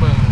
เบิ่ง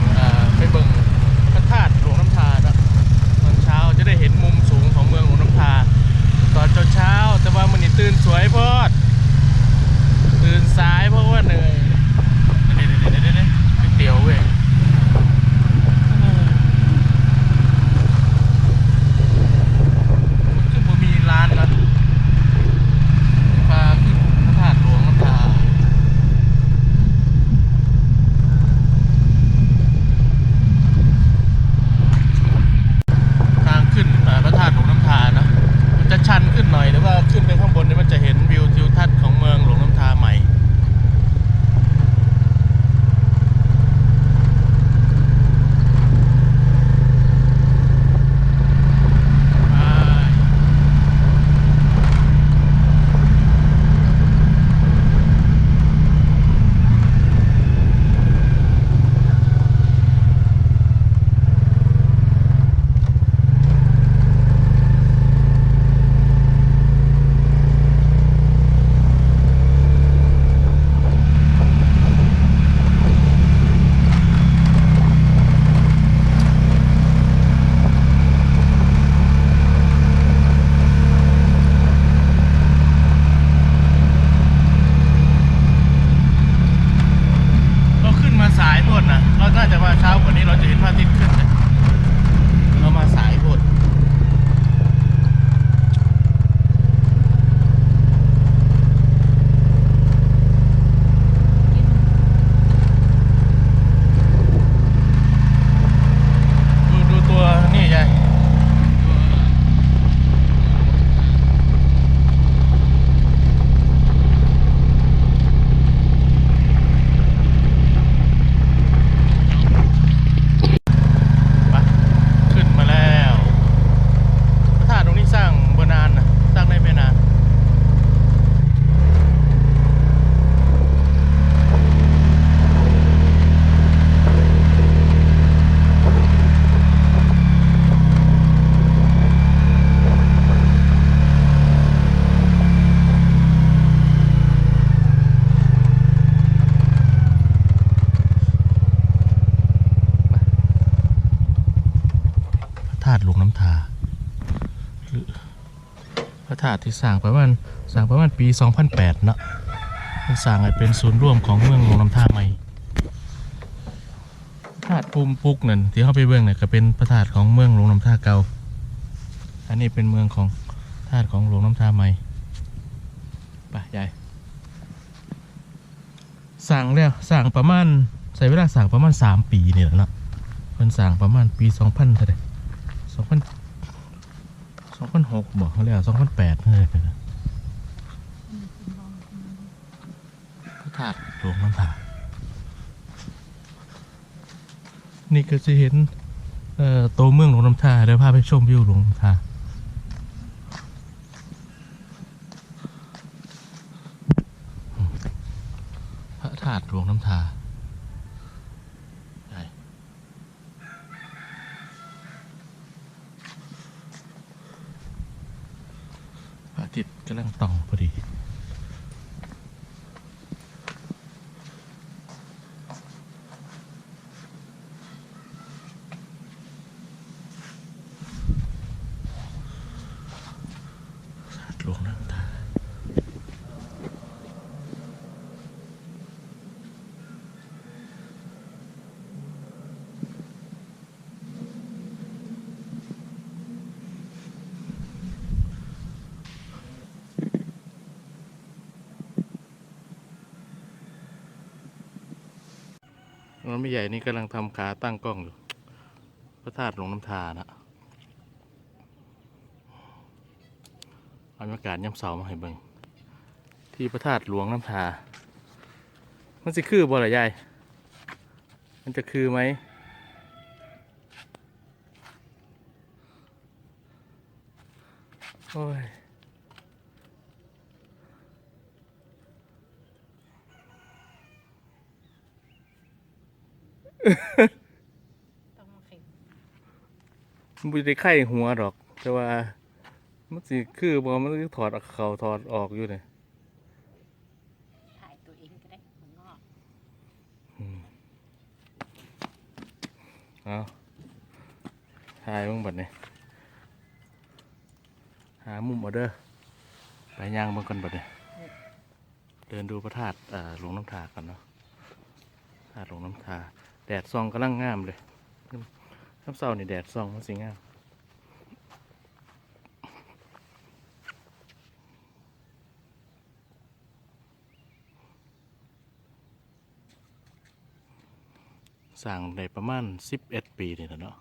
าตุที่สร้างประมาณสร้างประมาณปี 2008เนาะสร้างให้เป็นศูนย์ร่วมของเมืองหลวงน้ำท่าใหม่ธาตุภูมิปุกนั่นที่เข้าไปเบื้องเนี่ยก็เป็นพระธาตุของเมืองหลวงน้ำท่าเก่า อันนี้เป็นเมืองของธาตุของหลวงน้ำท่าใหม่ไปยายสั่งแล้วสั่งประมาณใช้เวลาสั่งประมาณ 3 ปีนี่แหละเนาะมันสั่งประมาณปี 2000เท่าไหร่ 2000 2006บอกเขาแล้ว2008เฮ้ยพระธาตุหลวงน้ำทานี่ก็จะเห็นเอ่อตัวเมืองหลวงน้ำทาเดี๋ยวพาไปชมวิวหลวงน้ำทาพระธาตุหลวงน้ำทาใช่พระอาทิตย์กำลังต่องพอดี พระธาตุหลวงน้ำทา ไม่ใหญ่นี่กำลังทำขาตั้งกล้องอยู่ พระธาตุหลวงน้ำทานะอาบรรยากาศย่ำเสามาให้เบิ่งที่พระธาตุหลวงน้ำทา มันจะคือบ่ล่ะยายมันจะคือไหมโอ้ย ต้องมาเข็งมันบ่ได้ไข้หัวดอก แต่ว่ามันสิคือบ่มันสิถอดเขาถอดออกอยู่เนี่ยถ่ายตัวเองก็ได้มันงอกเอาถ่ายมึงบัดนี้หามุมเอาเด้อไปย่างเบิ่งกันบัดนี้เดินดูพระธาตุอ่าหลวงน้ำทากันเนาะธาตุหลวงน้ำทา แดดส่องกำลังงามเลยน้ำเศร้านี่แดดส่องมันสิงามสั่งได้ประมาณ 11 ปีนี่แหละเนาะ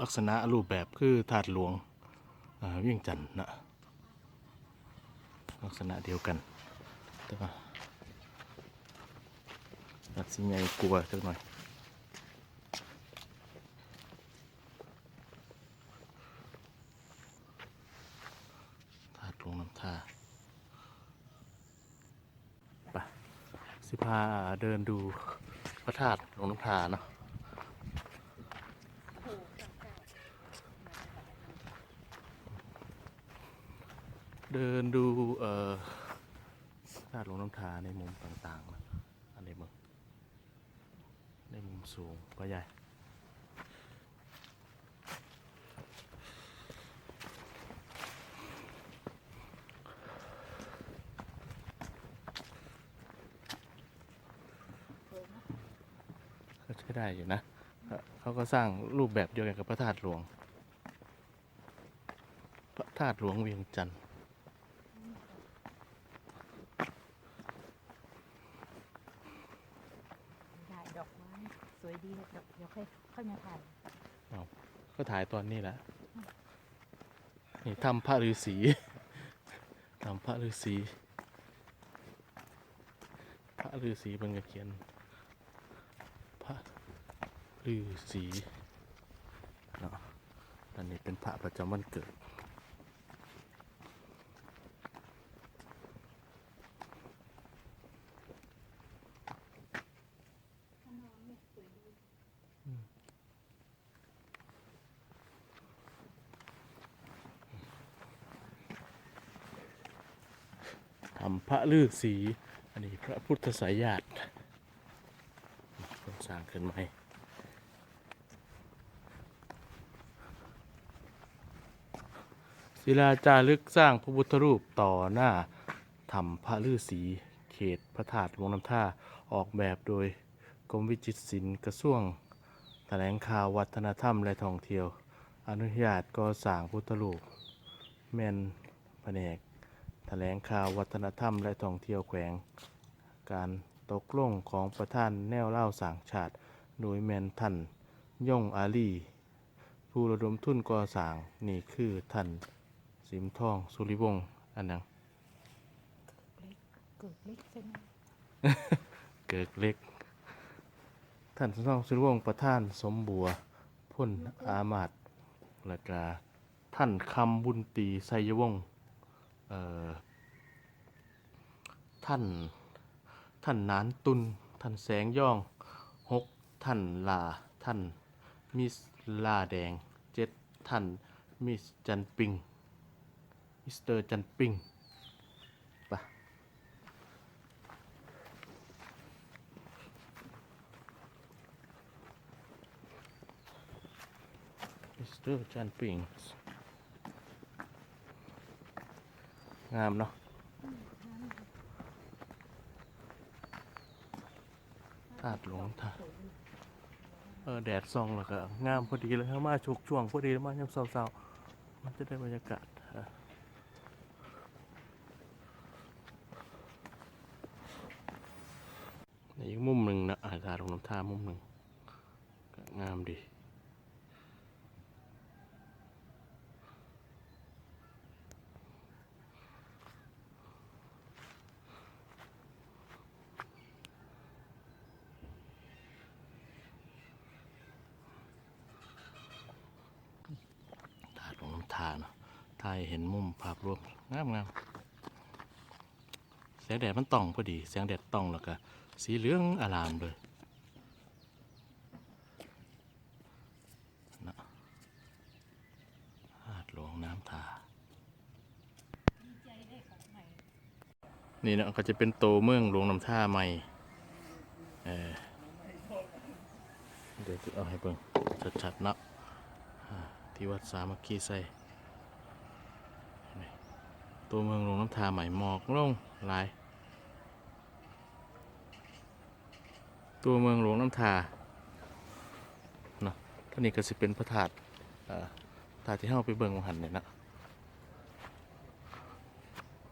ลักษณะรูปแบบคือถาดหลวงวียงจันทน์นะลักษณะเดียวกันแต่ว่า อาจสิใหญ่กลัวสักหน่อยถาดหลวงน้ำท่าไปสิพาเดินดูพระธาตุหลวงน้ำทาเนาะเดินดูเอ่อธาตุหลวงน้ำทาในมุมต่างๆนะอันนี้มึง ในมุมสูงก็ใหญ่ ก็ใช้ได้อยู่นะเขาเขาก็สร้างรูปแบบเดียวกันกับพระธาตุหลวง พระธาตุหลวงเวียงจันทร์ ถ่ายดอกไม้ สวยดีเดี๋ยวเดี๋ยวค่อยค่อยมาถ่ายก็ถ่ายตอนนี้แหละนี่ถ้ำพระฤาษีถ้ำพระฤาษีพระฤาษีเป็นกระเขียน พระฤาษีเนาะอันนี้เป็นพระประจำวันเกิดำพระฤาษีอันนี้พระพุทธสายญาติสร้างขึ้นใหม่ศิลาจารึกสร้างพระพุทธรูปต่อหน้าทำพระฤาษีเขตพระธาตุวงน้ำท่าออกแบบโดยกรมวิจิตรศิลป์กระทรวงแถลงข่าววัฒนธรรมและท่องเที่ยว อนุญาตก่อสร้างพุทธรูปแม่นแผนก ถลงข่าววัฒนธรรมและท่องเที่ยวแขวง การตกลงของประธานแนวเล่าสางชาติ โดยแมนท่านย่งอาลีผู้ระดมทุนก่อสร้างนี่คือท่านสิมทองสุริวงศ์อันนังเกเกิดเล็กใช่ไหมเกิกเล็ก ท่านสิมทองสุริวงศ์ประธานสมบัวพ่นอามาตและกาท่านคำบุญตีไสยวงศ์ ท่าน ท่านนานตุน ท่านแสงย่องหกท่านลา ท่านมิสลาแดงเจ็ดท่านมิสจันปิง มิสเตอร์จันปิงปะมิสเตอร์จันปิง งามเนาะธาตุหลวงธาตุเออแดดส่องแล้วก็งามพอดีเลยครับมาชุกช่วงพอดีเลยมายามเศร้าๆมันจะได้บรรยากาศอีกมุมหนึ่งนะอาธาตุหลวงน้ำท่ามุมหนึ่งงามดี ถาดหลวงน้ำทาเนาะถ่ายเห็นมุมภาพรวมงามงามแสงแดดมันต้องพอดี แสงแดดต้องแล้วก็สีเหลืองอารามเลยนะถาดหลวงน้ำทานี่นะก็จะเป็นโตเมืองหลวงน้ำท่าใหม่เออเดี๋ยวจะเอาให้เบิ่งชัดๆเนาะที่วัดสามัคคีไซ ตัวเมืองลงน้ำทาใหม่หมอกลงหลาย ตัวเมืองหลวงน้ำทาเนาะท่านี้ก็สิเป็นพระธาตุธาตุที่เฮาไปเบิ่งวังหันเนี่ยนะ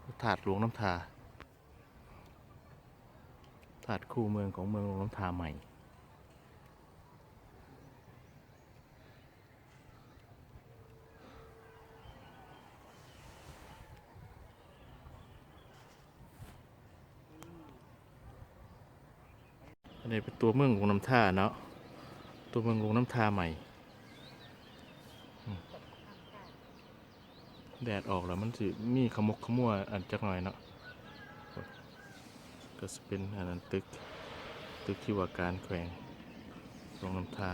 พระธาตุหลวงน้ำทาธาตุคู่เมืองของเมืองหลวงน้ำทาใหม่ นนี้เป็นตัวเมืองลงน้ำท่าเนาะ ตัวเมืองลงน้ำท่าใหม่ แดดออกแล้วมันสิมีขมกขมัวอันจักหน่อยเนาะ ก็จะเป็นอันนั้นตึก ตึกที่ว่าการแขวงลงน้ำท่า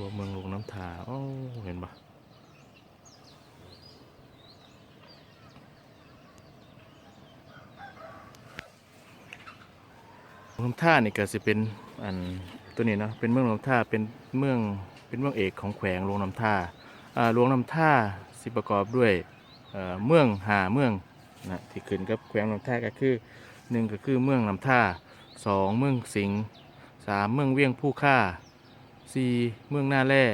ตัวเมืองลงน้ำทาโอ้เห็นปะลงน้ำท่านี่ก็จะเป็นอันตัวนี้เนาะเป็นเมืองลงน้ำท่าเป็นเมืองเป็นเมืองเอกของแขวงลงน้ำท่าอ่าลงน้ำท่าสิประกอบด้วยเอ่อเมืองหาเมืองนะที่ขึ้นกับแขวงลงน้ำท่าก็คือหนึ่งก็คือเมืองลำท่าสองเมืองสิงห์สามเมืองเวียงผู้ค่า สี่เมืองหน้าแร่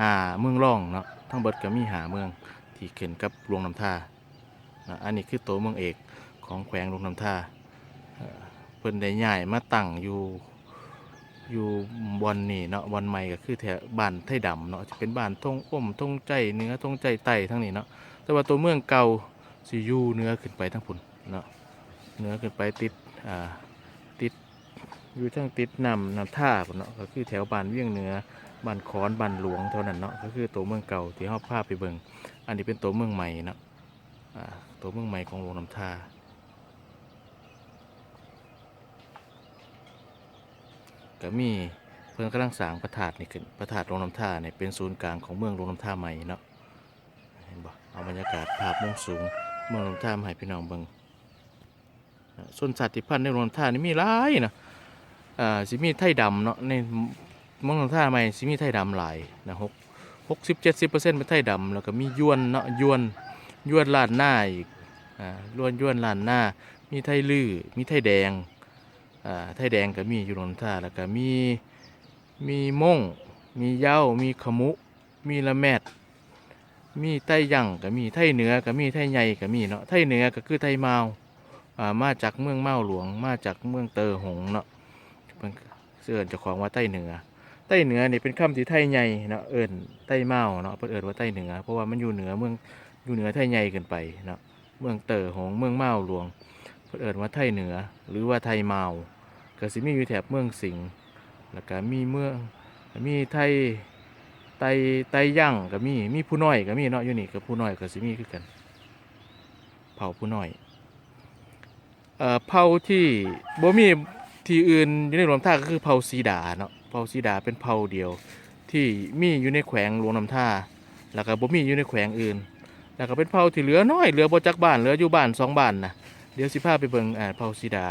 หาเมืองร่องเนาะทั้งเบิดก็มีหาเมืองที่เข็นกับหลวงน้ำท่านะอันนี้คือตัวเมืองเอกของแขวงหลวงน้ำท่าเอ่อเพิ่นได้ใหญ่มาตั้งอยู่อยู่บอนนี่เนาะบอนใหม่ก็คือแถวบ้านไทดำเนาะจะเป็นบ้านทงอ้มทงใจเนื้อทงใจไต่ทั้งนี้เนาะแต่ว่าตัวเมืองเก่าสิอยู่เนื้อขึ้นไปทั้งพุ่นเนาะเนื้อขึ้นไปติดอ่า อยู่ทั้งติดนำนำท่าพุ่นเนาะก็คือแถวบ้านเวียงเหนือบ้านคอนบ้านหลวงเท่านั้นเนาะก็คือตัวเมืองเก่าที่เราพาไปเบิงอันนี้เป็นตัวเมืองใหม่เนาะอ่าตัวเมืองใหม่ของหลวงน้ำท่าก็มีเพิ่นกำลังสร้างพระธาตุนี่ขึ้นพระธาตุหลวงน้ำท่าเนี่ยเป็นศูนย์กลางของเมืองหลวงน้ำท่าใหม่เนาะเห็นบ่เอาบรรยากาศภาพมุมสูงเมืองหลวงน้ำทามาให้พี่น้องเบิงอ่าส่วนสัตว์ที่พันธุ์ในหลวงน้ำท่านี่มีหลายเนาะ อ่าสิมีไทยดำเนาะในมองทางท่าใหม่สิมีไทยดำหลายนะหกหกสิบเจ็ดสิบเปอร์เซ็นต์เป็นไทยดำแล้วก็มียวนเนาะยวนยวนลานหน้าอีกอ่าล้วนยวนลานหน้า มีไทยลื้อมีไทยแดงอ่าไทยแดงก็มีอยู่หนท่าแล้วก็มีมีม่งมีเย้ามีขมุ มีละแมดมีไทยยั่งก็มีไทเหนือก็มีไทใหญ่ก็มีเนาะไทเหนือก็คือไทเมาอ่ามาจากเมืองเมาหลวงมาจากเมืองเตอหงเนาะ เพิ่นเสื่อนเจ้าของว่าไทยเหนือ ใต้เหนือนี่เป็นคำที่ไทยใหญ่เนาะเอิญใต้เมาเนาะเพิ่นเอิญว่าใต้เหนือเพราะว่ามันอยู่เหนือเมืองอยู่เหนือไทยใหญ่เกินไปเนาะเมืองเตอหงเมืองเมาหลวง เพิ่นเอิญว่าไทยเหนือ หรือว่าไทยเมาก็สิมีอยู่แถบเมืองสิงห์แล้วก็มีเมืองมีไทยไตไตย่างก็มีมีผู้น้อยก็มีเนาะอยู่นี่กับผู้น้อยก็สิมีคือกัน เผ่าผู้น้อยเอ่อเผ่าที่บ่มี ที่อื่นอยู่ในหลวงท่าก็คือเผ่าสีดาเนาะเผ่าสีดาเป็นเผ่าเดียว ที่มีอยู่ในแขวงหลวงน้ำท่า แล้วก็บ่มีอยู่ในแขวงอื่น แล้วก็เป็นเผ่าที่เหลือน้อยเหลือบ่จักบ้านเหลืออยู่บ้านสองบ้านนะเดี๋ยวสิพาไปเบิ่งอ่าเผ่าสีดา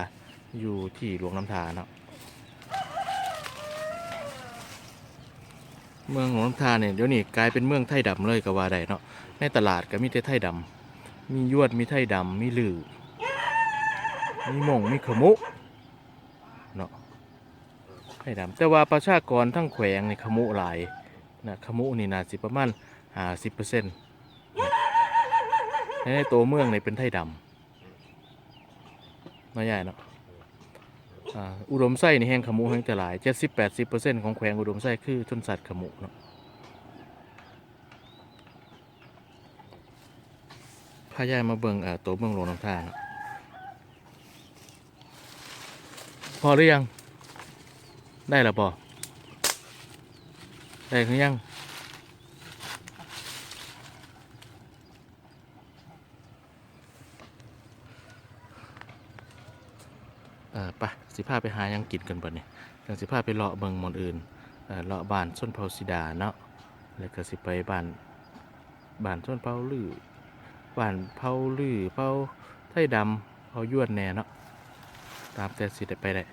อยู่ที่หลวงน้ำท่าเนาะเมืองหลวงน้ำท่าเนี่ยเดี๋ยวนี้กลายเป็นเมืองไทยดำเลยก็ว่าได้เนาะในตลาดก็มีแต่ไทยดำมียวดมีไทยดำมีลือมีมงมีขมุ ไข่ดำแต่ว่าประชากรทั้งแขวงในขมุหลายนะขมุนี่นาสิประมาณห้าสิบเปอร์เซ็นต์ในตัวเมืองในเป็นไทยดำน้อยใหญ่เนาะอุดมไส้ในแห้งขมุแห้งแต่หลายเจ็ดสิบแปดสิบเปอร์เซ็นต์ของแขวงอุดมไส้คือชนสัตว์ขมุเนาะพายายมาเบิ่งอ่าตัวเมืองหลวงน้ำท่าเนาะพอหรือยัง ได้แล้วบอได้หรือยังเออไปสิพาไปหายังกินกันบ่เนี่ยจังสิพาไปเลาะเบิงมองอื่นเออเลาะบ้านส้นเผาสีดาเนาะแล้วก็สิไปบ้านบ้านส้นเผาลือบ้านเผาลือเผาไทยดำเผายวนแหน่เนาะตามแต่สิได้ไปได้